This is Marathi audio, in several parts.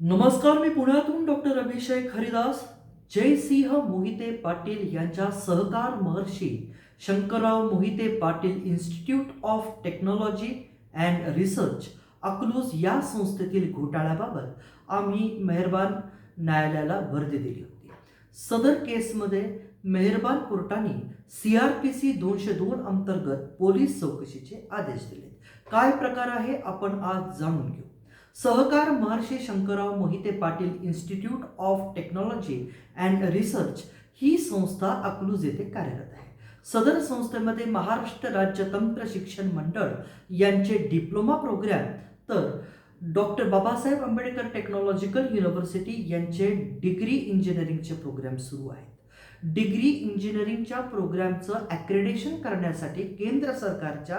नमस्कार मी पुण्यातून डॉक्टर अभिषेक हरिदास. जयसिंह मोहिते पाटील यांच्या Sahakar Maharshi Shankarrao Mohite Patil institute of technology and research Akluj या संस्थेतील घोटाळ्याबाबत आम्ही मेहरबान न्यायालयाला वर्दी दिली होती. सदर केसमध्ये मेहरबान कोर्टाने सी आर पी सी दोनशे दोन अंतर्गत पोलीस चौकशीचे आदेश दिले. काय प्रकार आहे? आपण आज जाणून घेऊ. Sahakar Maharshi Shankarrao Mohite Patil institute of technology and research ही संस्था अकलूज येथे कार्यरत आहे. सदर संस्थेमध्ये महाराष्ट्र राज्य तंत्र शिक्षण मंडळ यांचे डिप्लोमा प्रोग्रॅम तर doctor Babasaheb Ambedkar technological university यांचे डिग्री इंजिनिअरिंगचे प्रोग्रॅम सुरू आहेत. डिग्री इंजिनिअरिंगच्या प्रोग्रॅमचं ॲक्रेडेशन करण्यासाठी केंद्र सरकारच्या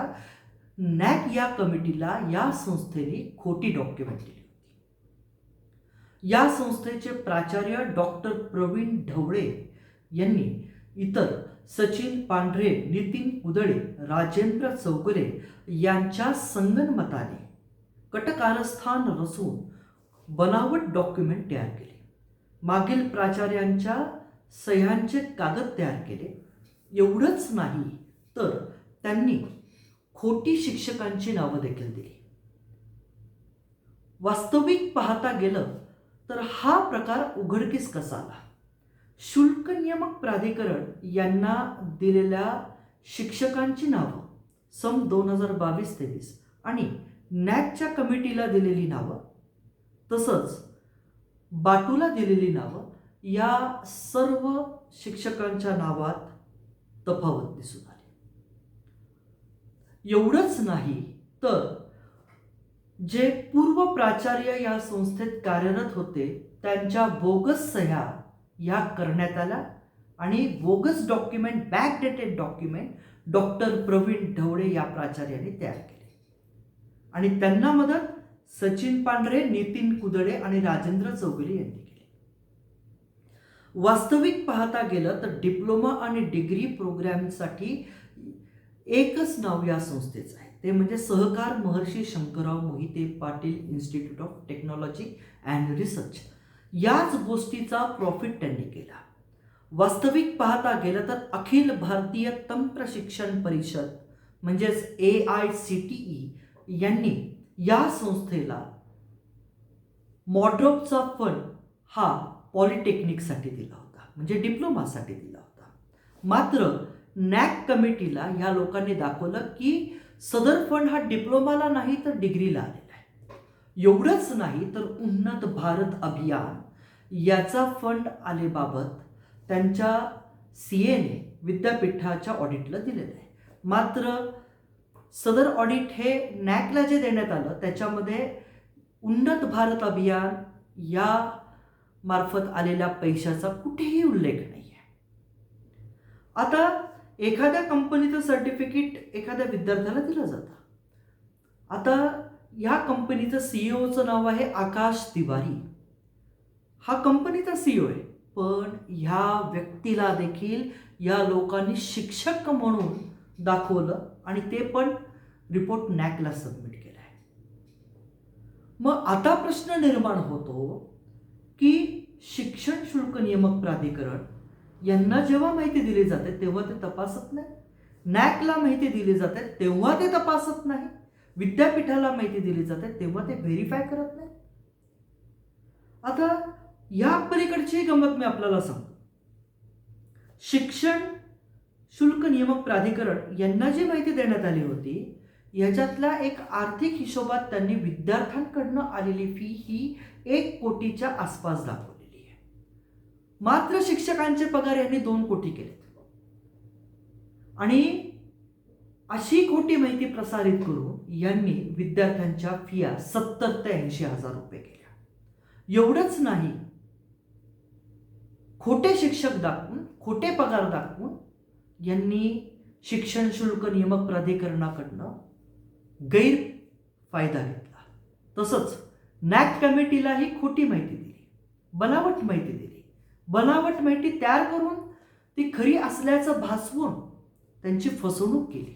नॅक या कमिटीला या संस्थेने खोटी डॉक्युमेंट दिली होती. या संस्थेचे प्राचार्य डॉक्टर प्रवीण ढवळे यांनी इतर सचिन पांढरे नितीन उदळे राजेंद्र चौगुले यांच्या संगनमताने कटकारस्थान रचून बनावट डॉक्युमेंट तयार केले. मागील प्राचार्यांच्या सह्यांचे कागद तयार केले. एवढंच नाही तर त्यांनी खोटी शिक्षकांची नावं देखील दिली. वास्तविक पाहता गेलं तर हा प्रकार उघडकीस कसा आला? शुल्क नियामक प्राधिकरण यांना दिलेल्या शिक्षकांची नावं सम दोन हजार बावीस तेवीस आणि नॅकच्या कमिटीला दिलेली नावं तसंच बाटूला दिलेली नावं या सर्व शिक्षकांच्या नावात तफावत दिसून आली. एवढंच नाही तर जे पूर्व प्राचार्य या संस्थेत कार्यरत होते त्यांच्या बोगस सह्या या करण्यात आल्या आणि bogus document backdated document doctor Praveen Dhavale या प्राचार्याने तयार केले. आणि त्यांना मदत सचिन पांढरे नितीन कुदळे आणि राजेंद्र चौगुले यांनी केली. वास्तविक पाहता गेलं तर डिप्लोमा आणि डिग्री प्रोग्रॅमसाठी एकच नाव या संस्थेचं आहे. ते म्हणजे Sahakar Maharshi Shankarrao Mohite Patil institute of technology and research याच गोष्टीचा प्रॉफिट त्यांनी केला. वास्तविक पाहता गेलं तर अखिल भारतीय तंत्र शिक्षण परिषद म्हणजेच A I C T E यांनी या संस्थेला मॉड्रॉपचा फंड हा पॉलिटेक्निकसाठी दिला होता. म्हणजे डिप्लोमासाठी दिला होता. मात्र नॅक कमिटीला ह्या लोकांनी दाखवलं की सदर फंड हा डिप्लोमाला नाही तर डिग्रीला आलेला आहे. एवढंच नाही तर उन्नत भारत अभियान याचा फंड आलेबाबत त्यांच्या सी एने विद्यापीठाच्या ऑडिटला दिलेलं आहे. मात्र सदर ऑडिट हे नॅकला जे देण्यात आलं त्याच्यामध्ये उन्नत भारत अभियान या मार्फत आलेल्या पैशाचा कुठेही उल्लेख नाही आहे आता एखाद्या कंपनीचं सर्टिफिकेट एखाद्या विद्यार्थ्याला दिलं जातं. आता या कंपनीचं सीईओचं नाव आहे आकाश तिवारी. हा कंपनीचा सीईओ आहे. पण ह्या व्यक्तीला देखील या लोकांनी शिक्षक म्हणून दाखवलं आणि ते पण रिपोर्ट नॅकला सबमिट केला आहे मग आता प्रश्न निर्माण होतो की शिक्षण शुल्क नियामक प्राधिकरण यांना जेव्हा माहिती दिली जाते तेव्हा ते तपासत नाही. नॅकला माहिती दिली जाते तेव्हा ते तपासत नाही. विद्यापीठाला माहिती दिली जाते तेव्हा ते व्हेरीफाय करत नाही. आता या पलीकडची गंमत मी आपल्याला सांगतो. शिक्षण शुल्क नियामक प्राधिकरण यांना जी माहिती देण्यात आली होती याच्यातल्या एक आर्थिक हिशोबात त्यांनी विद्यार्थ्यांकडनं आलेली फी ही एक कोटीच्या आसपास दाखवली. मात्र शिक्षकांचे पगार यांनी दोन कोटी केलेत. आणि अशी खोटी माहिती प्रसारित करून यांनी विद्यार्थ्यांच्या फिया सत्तर ते ऐंशी हजार रुपये केल्या. एवढंच नाही खोटे शिक्षक दाखवून खोटे पगार दाखवून यांनी शिक्षण शुल्क नियमक प्राधिकरणाकडनं गैरफायदा घेतला. तसंच नॅक कमिटीलाही खोटी माहिती दिली बनावट माहिती दिली. बनावट माहिती तयार करून ती खरी असल्याचं भासवून त्यांची फसवणूक केली.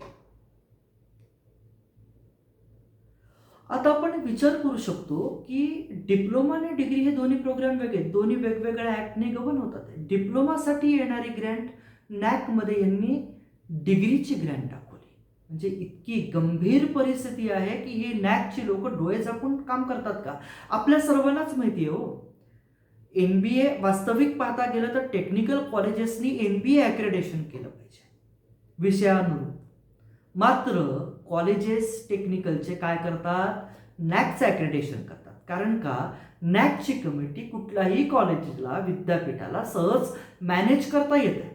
आता आपण विचार करू शकतो की डिप्लोमा आणि डिग्री हे दोन्ही प्रोग्राम वेगळे दोन्ही वेगवेगळ्या ॲक्टने गवन होतात. डिप्लोमासाठी येणारी ग्रँट नॅकमध्ये यांनी डिग्रीची ग्रँट दाखवली. म्हणजे इतकी गंभीर परिस्थिती आहे की हे नॅकची लोक डोळे झाकून काम करतात का? आपल्या सर्वांनाच माहिती आहे हो. एन बी ए वास्तविक पाहता गेलं तर टेक्निकल कॉलेजेसनी एन बी ए ॲक्रेडेशन केलं पाहिजे. विषयानुरूप. मात्र कॉलेजेस टेक्निकलचे काय करतात? नॅकचं ॲक्रेडेशन करतात. कारण का? नॅकची कमिटी कुठल्याही कॉलेजला विद्यापीठाला सहज मॅनेज करता येते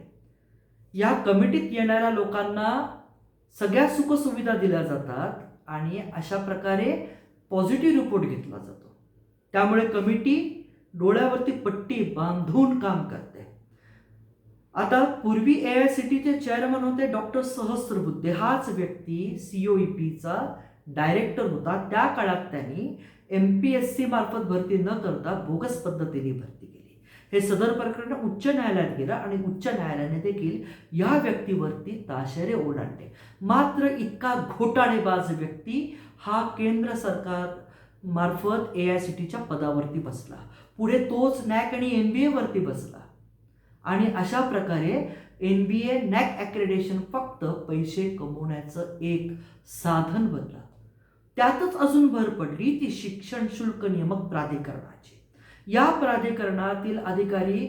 या कमिटीत येणाऱ्या लोकांना सगळ्या सुखसुविधा दिल्या जातात आणि अशा प्रकारे पॉझिटिव्ह रिपोर्ट घेतला जातो. त्यामुळे कमिटी डोळ्यावरती पट्टी बांधून काम करते. आता पूर्वी ए आय सी टीचे चेअरमन होते डॉक्टर सहस्त्रबुद्धे हाच व्यक्ती सीओ पीचा डायरेक्टर होता. त्या काळात त्यांनी एम पी एस सी मार्फत भरती न करता बोगस पद्धतीने भरती केली. हे सदर प्रकरण उच्च न्यायालयात गेलं आणि उच्च न्यायालयाने देखील या व्यक्तीवरती ताशेरे ओलांडले. मात्र इतका घोटाळेबाज व्यक्ती हा केंद्र सरकार मार्फत ए आय सी टीच्या पदावरती बसला. पुढे तोच नॅक आणि एन बी एवरती बसला. आणि अशा प्रकारे एन बी ए नॅक ॲक्रेडेशन फक्त पैसे कमवण्याचं एक साधन बनलं. त्यातच अजून भर पडली ती शिक्षण शुल्क नियामक प्राधिकरणाची. या प्राधिकरणातील अधिकारी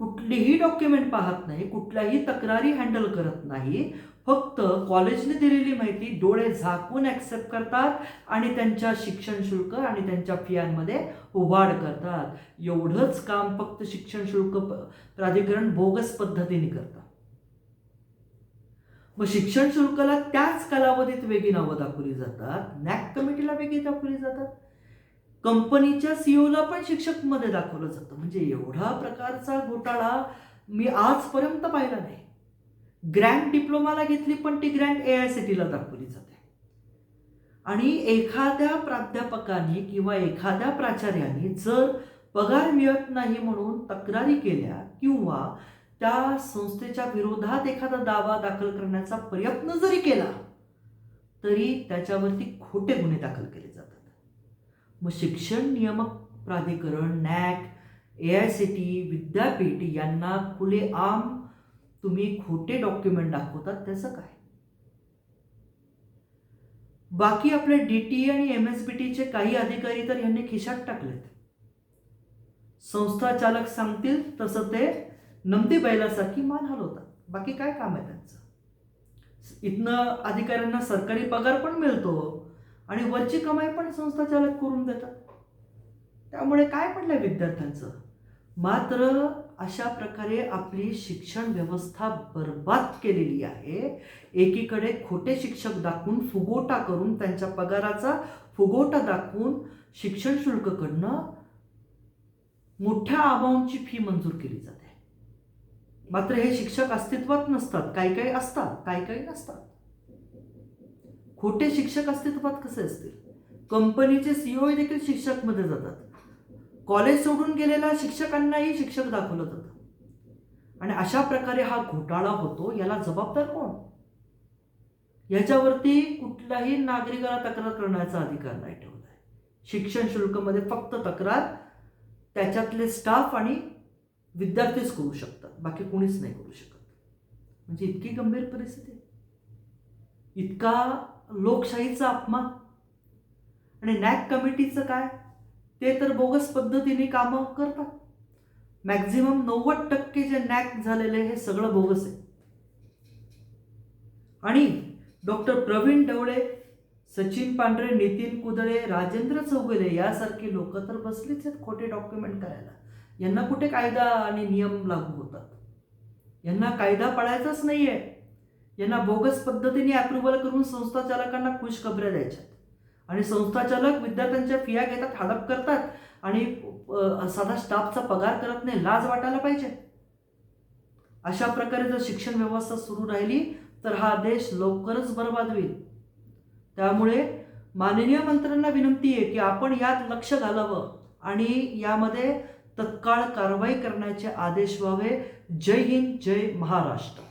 कुठलीही डॉक्युमेंट पाहत नाही कुठल्याही तक्रारी हँडल करत नाही फक्त कॉलेजने दिलेली माहिती डोळे झाकून ॲक्सेप्ट करतात आणि त्यांच्या शिक्षण शुल्क आणि त्यांच्या फियांमध्ये वाढ करतात. एवढंच काम फक्त शिक्षण शुल्क प्राधिकरण बोगस पद्धतीने करतात मग शिक्षण शुल्काला त्याच कालावधीत वेगळी नावं दाखवली जातात. नॅक कमिटीला वेगळी दाखवली जातात. कंपनीच्या सीओला पण शिक्षकमध्ये दाखवलं जातं. म्हणजे एवढा प्रकारचा घोटाळा मी आजपर्यंत पाहिला नाही. ग्रँड डिप्लोमाला घेतली पण ती ग्रँड ए आय सी टीला दाखवली जाते. आणि एखाद्या प्राध्यापकाने किंवा एखाद्या प्राचार्याने जर पगार मिळत नाही म्हणून तक्रारी केल्या किंवा त्या संस्थेच्या विरोधात एखादा दावा दाखल करण्याचा प्रयत्न जरी केला तरी त्याच्यावरती खोटे गुन्हे दाखल केले जातात. मग शिक्षण नियामक प्राधिकरण NAAC A I C T विद्यापीठ यांना खुले आम तुम्ही खोटे डॉक्युमेंट दाखवतात त्याचं काय? बाकी आपले डी टी आणि एम एस बी टीचे काही अधिकारी तर यांनी खिशात टाकलेत. संस्था चालक सांगतील तसं ते नमदी बैलासारखी मान हलवतात. बाकी काय काम आहे त्यांचं? इथनं अधिकाऱ्यांना सरकारी पगार पण मिळतो आणि वरची कमाई पण संस्था चालक करून देतात. त्यामुळे काय पडलंय विद्यार्थ्यांचं? मात्र अशा प्रकारे आपली शिक्षण व्यवस्था बर्बाद केलेली आहे. एकीकडे खोटे शिक्षक दाखवून फुगोटा करून त्यांच्या पगाराचा फुगोटा दाखवून शिक्षण शुल्क कडनं मोठ्या अमाऊंटची फी मंजूर केली जाते. मात्र हे शिक्षक अस्तित्वात नसतात. काही काही असतात काही काही नसतात. खोटे शिक्षक अस्तित्वात कसे असतील? कंपनीचे सीओ देखील शिक्षकमध्ये जातात. कॉलेज सोडून गेलेल्या शिक्षकांनाही शिक्षक दाखवलं जातं. आणि अशा प्रकारे हा घोटाळा होतो याला जबाबदार कोण? याच्यावरती कुठल्याही नागरिकाला तक्रार करण्याचा अधिकार नाही ठेवला आहे. शिक्षण शुल्कमध्ये फक्त तक्रार त्याच्यातले स्टाफ आणि विद्यार्थीच करू शकतात बाकी कोणीच नाही करू शकत. म्हणजे इतकी गंभीर परिस्थिती इतका लोकशाहीचा अपमान. आणि नॅक कमिटीचं काय? ते तर बोगस पद्धतीने कामं करतात. मॅक्झिमम नव्वद टक्के जे नॅक झालेले हे सगळं बोगस आहे. आणि डॉक्टर प्रवीण डवळे सचिन पांढरे नितीन कुदळे राजेंद्र चौगुले यासारखी लोक तर बसलीच आहेत खोटे डॉक्युमेंट करायला. यांना कुठे कायदा आणि नियम लागू होतात? यांना कायदा पाळायचाच नाहीये. यांना बोगस पद्धतीने अप्रुव्हल करून संस्था चालकांना खुश खबऱ्या द्यायच्यात. आणि संस्थाचालक विद्यार्थ्यांच्या फिया घेतात हडप करतात आणि साधा स्टाफचा पगार करत नाही लाज वाटायला पाहिजे. अशा प्रकारे जर शिक्षण व्यवस्था सुरू राहिली तर हा देश लवकरच बरबाद होईल. त्यामुळे माननीय मंत्र्यांना विनंती आहे की आपण यात लक्ष घालावं आणि यामध्ये तत्काळ कारवाई करण्याचे आदेश व्हावे. जय हिंद जय महाराष्ट्र.